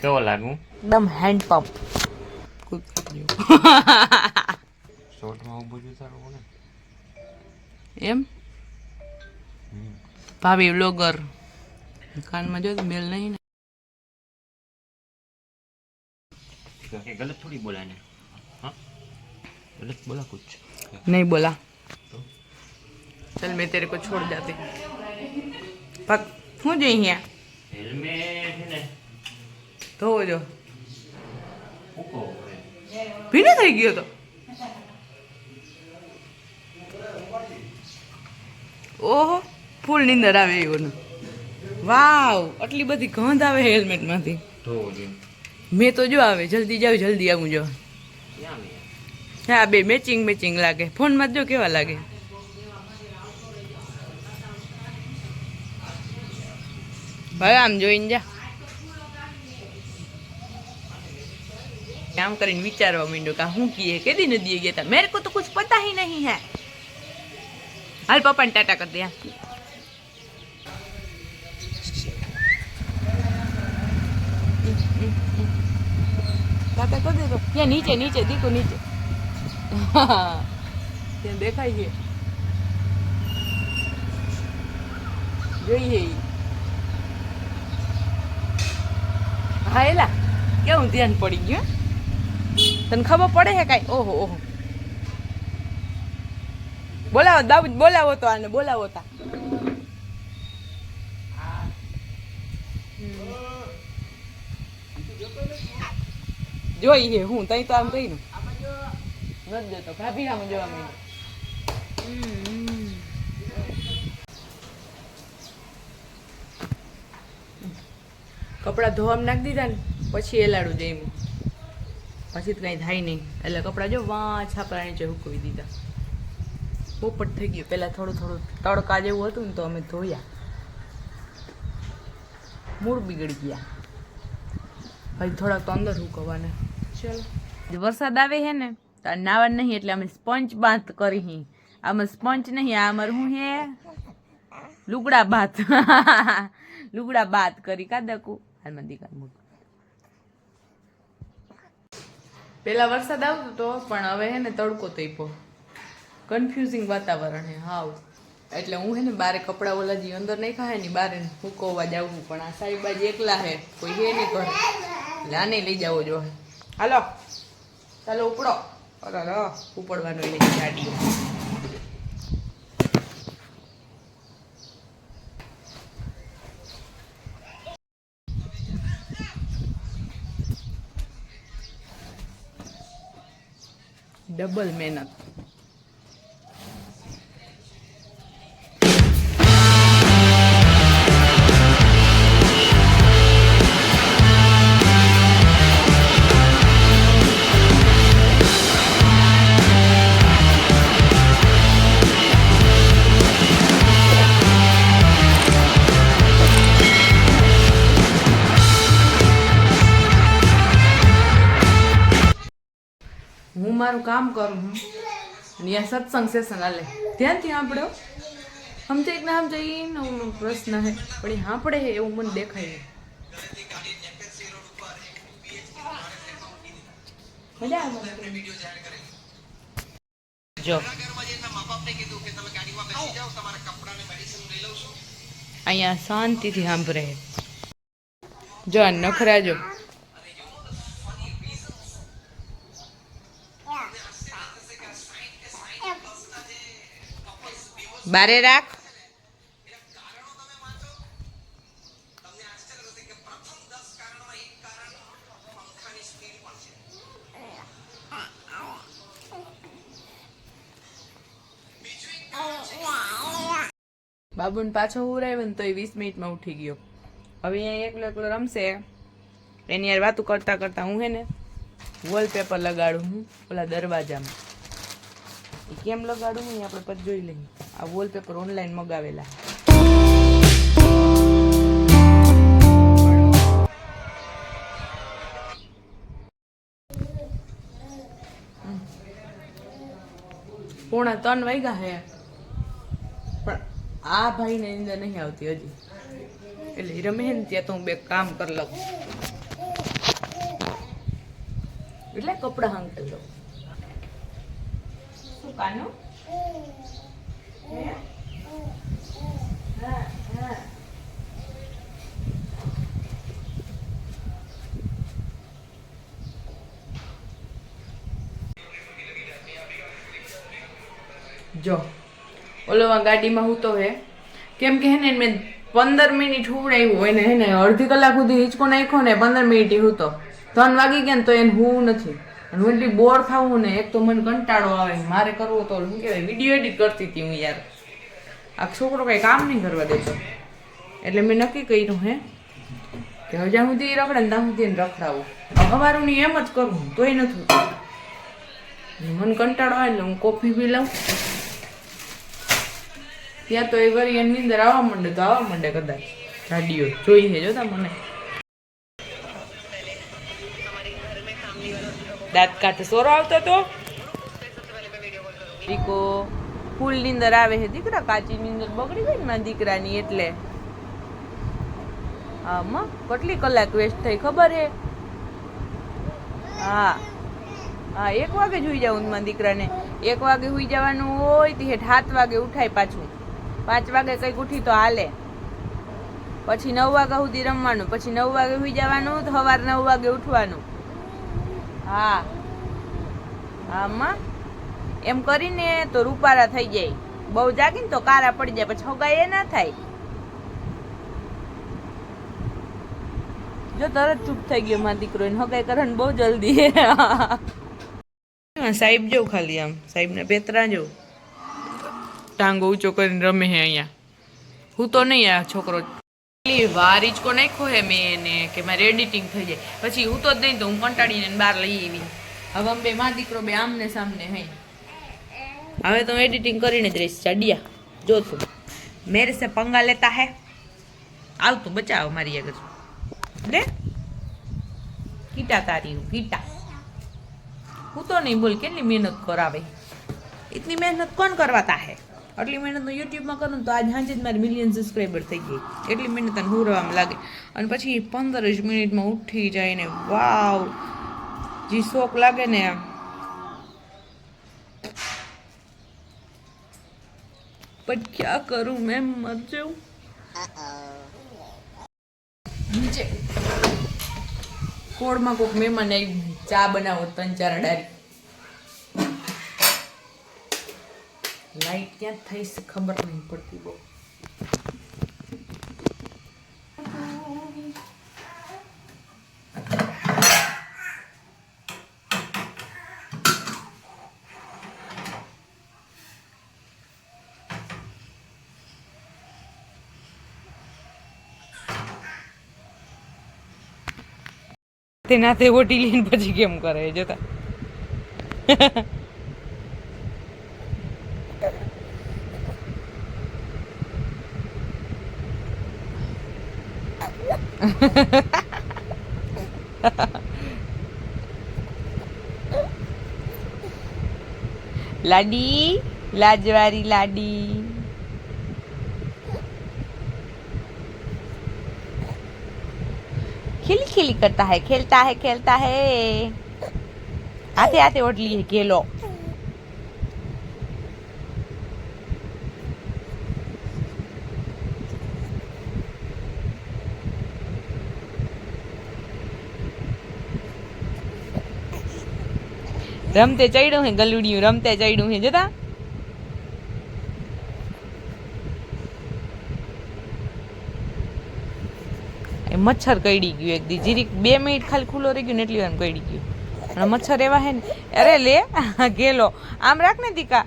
એકદમ hand pump શોર્ટમાં ઊભું જ ઉતારવું ને એમ ભાભી બ્લોગર કાનમાં જો તો મેલ નહીં ને ये गलत थोड़ी बोला ने हाँ गलत बोला कुछ नहीं बोला चल मैं तेरे को छोड़ जाती पक હું જઈ અહીંયા हेलमेट है ने ધોવો જો. ભીનો થઈ ગયો તો. ઓહો ફૂલ નીંદર આવે એવું વાવ આટલી બધી ગંધ આવે હેલ્મેટમાંથી. મેં તો જો આવે જલ્દી જાવ જલ્દી આવું જો. હા બે મેચિંગ મેચિંગ લાગે. ફોનમાં જો કેવા લાગે. ભાઈ આમ જોઈને જા. काम कर विचार मीडो का हूँ किए के दिन दिए गया था मेरे को तो कुछ पता ही नहीं है हल पापा ने टाटा कर दिया ये नीचे नीचे देखो नीचे ये देखा ही है जो ही है हाँ क्या ध्यान पड़ी गया તને ખબર પડે છે કાંઈ? ઓહો ઓહો. બોલાવો, દાઉદ, બોલાવો તો આને, બોલાવો તા. જોઈ હે, હું તઈ તો આમ કહી નથી દેતો ભાભી આમ જોવા માંડ્યો કપડાં ધોવામાં નાખી દીધા ને, પછી એલાડું જઈમું પછી તો કંઈ થાય નહીં. એટલે કપડાં જો વાં છાપરા નીચે હુકવી દીધા. પોપટ થઈ ગયું. પહેલાં થોડું થોડું તડકા જેવું હતું ને તો અમે ધોયા. મૂળ બિગડી ગયા. પછી થોડાક તો અંદર હુકવાના. ચલો. વરસાદ આવે છે ને તો નાવા નહીં એટલે અમે સ્પંચ બાંધ કરી હી. આમાં સ્પંચ નહીં આ અમારું શું હે? લુગડા બાત લુગડા બાત કરી. કાદકું હાલમાં દીકરા મૂક પેલા વરસાદ આવતો તો, પણ હવે હે ને તડકો તૈપો કન્ફ્યુઝિંગ વાતાવરણ હે, હાવ. એટલે હું હે ને બારે કપડા ઓલા જે અંદર નહીં ખાય ને બારે હુકવવા જવું પણ આ સાહેબાજી એકલા હે, કોઈ હે નહીં કરે એટલે લઈ જાવો જો હાલો. ચાલો ઉપડો. અરે ઉપડવાનો એની ગાડી ડબલ મહેનત. મારું કામ કરું હું. અને આ સત્સંગ સેશન હાલે. ધ્યાનથી સાંભળો. સમજે કે ના સમજે એ નવનો પ્રશ્ન હે. પણ એ સાંભળે હે એવું મને દેખાય જો. અહીંયા શાંતિથી સાંભળે. જો નખરા જો બારે રાખ. બાબુન પાછો ઉરાવ્યો ને તો એ વીસ મિનિટમાં ઉઠી ગયો. હવે અહીંયા એકલો એકલો રમશે. એની યાર વાતું કરતા કરતા હું હે ને વોલપેપર લગાડું હું, ઓલા દરવાજામાં. કેમ લગાડું એ આપણે પછી જોઈ લઈએ. આ વોલપેપર ઓનલાઈન મગાવેલા. પોણા ત્રણ વાગ્યા હે. પણ આ ભાઈને નીંદર નહીં આવતી હજી. એટલે રમે ને ત્યાં તો હું બે કામ કરી લઉં. એટલે કપડાં હાંકી શું કાનું. જો ઓલોમાં ગાડીમાં હું તો હે. કેમ કે હે ને મેં પંદર મિનિટ હુવડાવ્યું હોય ને હે ને અડધી કલાક સુધી હિંચકો નાખ્યો ને પંદર મિનિટ હું તો. ત્રણ વાગી ગયા ને તો એને હું નથી. અને હું બોર થવું ને એક તો મને કંટાળો આવે મારે કરવો તો શું કહેવાય વીડિયો એડિટ કરતી હતી હું યાર. આ છોકરો કઈ કામ નહીં કરવા દેતો. એટલે મેં નક્કી કર્યું હે કે હવે જ્યાં સુધી રખડે ને ત્યાં સુધી એને રખડાવું. અમારું ની એમ જ કરું તોય નથી. મને કંટાળો આવે એટલે હું કોફી પી લઉં. ત્યાં તો એ વળી એની અંદર આવવા માંડે તો આવવા માંડે કદાચ. ગાડીઓ જોઈ છે જોતા મને. દાંત કાંઠે સોરો આવતો તો દીકો ફૂલ નીંદર આવે છે દીકરા કાચી નીંદર બગડી ગઈ ને મારા દીકરાની એટલે. હા, માં, કેટલી કલાક વેસ્ટ થઈ ખબર હે હા હા, એક વાગે જ જાઉં મારા દીકરાને. એક વાગે સુઈ જવાનું હોય તે હેઠ સાત વાગે ઉઠાય પાછું. પાંચ વાગે કંઈક ઉઠી તો હાલે. પછી નવ વાગ્યા સુધી રમવાનું, પછી નવ વાગે સુઈ જવાનું સવાર નવ વાગે ઉઠવાનું. હા. હા માં એમ કરીને તો રૂપારા થઈ જાય. બહુ જાગીને તો કારા પડી જાય, પછી હગાઈ એ ના થાય. જો તરત ચૂપ થઈ ગયો મારો દીકરો, એને હગાઈ કરન બહુ જલ્દી સાહેબ જો ખાલી આમ, સાહેબને પેતરા જો. ટાંગો ઊંચો કરીને રમે હે અહીંયા. હું તો નહીં આ છોકરો એટલી વાર કોણ નાખ્યો હે મેં એને કે મારે એડિટિંગ થઈ જાય. પછી હું તો જ નહીં તો હું કંટાળીને બહાર લઈ આવી હવે બે મા દીકરો બે આમને સામને હે. હવે તો એડિટિંગ કરીને જ રહીશ ચડિયા જો તું. મેરે સે પંગા લેતા હે. આવતું બચાવ મારી આગળ. લે. કીટા તારી હું, કીટા. હું તો નહીં બોલ, કેટલી મહેનત કરાવે. એટલી મહેનત કોણ કરવાતા હે? આટલી મહેનત યુટ્યુબમાં કરું તો આજ સાંજે જ મારી મિલિયન સબસ્ક્રાઈબર થઈ ગઈ. એટલી મહેનત અને હુરવામાં લાગે. અને પછી પંદર જ મિનિટમાં ઉઠી જાય ને વાવ. જે શોખ લાગે ને પણ ક્યાં કરું મેમ મર જાઉં. નીચે. કોક મહેમાન ચા બનાવો ત્રણ ચાર અડારી લાઈટ ક્યાં થઈ ખબર નહીં પડતી બહુ. તેના તે ઓટી લઈને પછી કેમ કરે જોતા. લાડી લાજવારી લાડી खिली खिली करता है खेलता है खेलता है आते आते उठ लिए खेलो રમતે ચડ્યું હે, ગલુડિયું રમતે ચડ્યું હે, જતા? એ મચ્છર કઈડી ગયું એક દી. જીરીક બે મિનિટ ખાલી ખુલ્લો રહી ગયો ને એટલી વાર કઈડી ગયું. અને મચ્છર એવા હે ને, અરે લે ગેલો. આમ રાખ ને દીકા.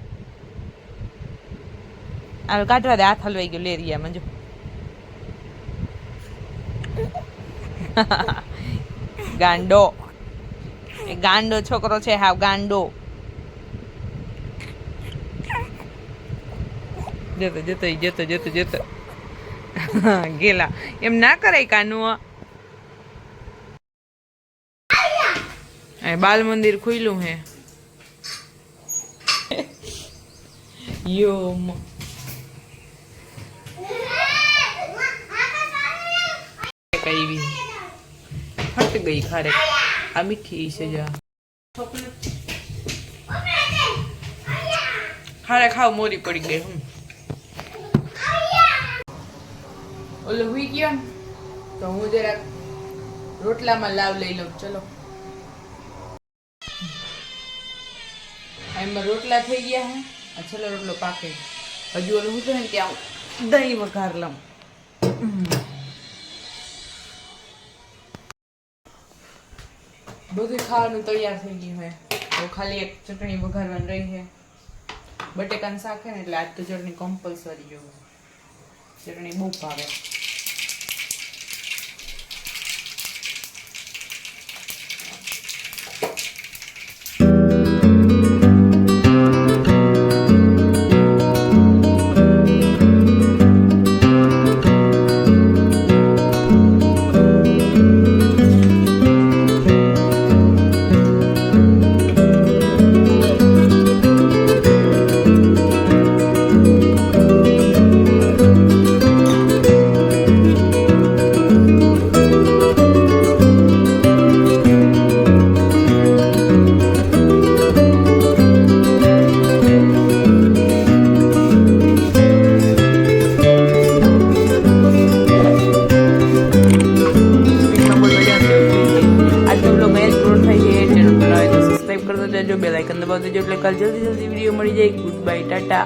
આ કાઢવા દે, હાથ હલવાઈ ગયો લેરિયા મંજો ગાંડો. ગાંડો છોકરો છે, હાવ ગાંડો. જતો જતો જતો જતો જતો. ગેલા. એમ ના કરાય કાનુ બાલ મંદિર ખુલ્લું હે. યો કઈ હટ ગઈ ખારે. આ મીઠી છે જા. હારે ખાવ, મોરી પડી ગઈ, હમ. ઓલો હુઈ ગયો તો હું જરાક રોટલામાં લાવ લઈ લઉં, ચલો. એમાં રોટલા થઈ ગયા હે, આ છેલ્લો રોટલો પાકે. હજુ ઓલું હું શું ને ત્યાં દહીં વઘાર લઉં. બધું ખાવાનું તૈયાર થઈ ગયું હે તો ખાલી એક ચટણી વઘારવાની રહી છે. બટેકાનું શાક છે ને એટલે આજ તો ચટણી કમ્પલસરી જોવું ચટણી બહુ ભાવે.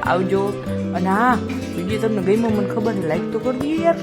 આવજો. અને હા વીડિયો તમને ગમ્યો મને ખબર લાઈક તો કરી યાર.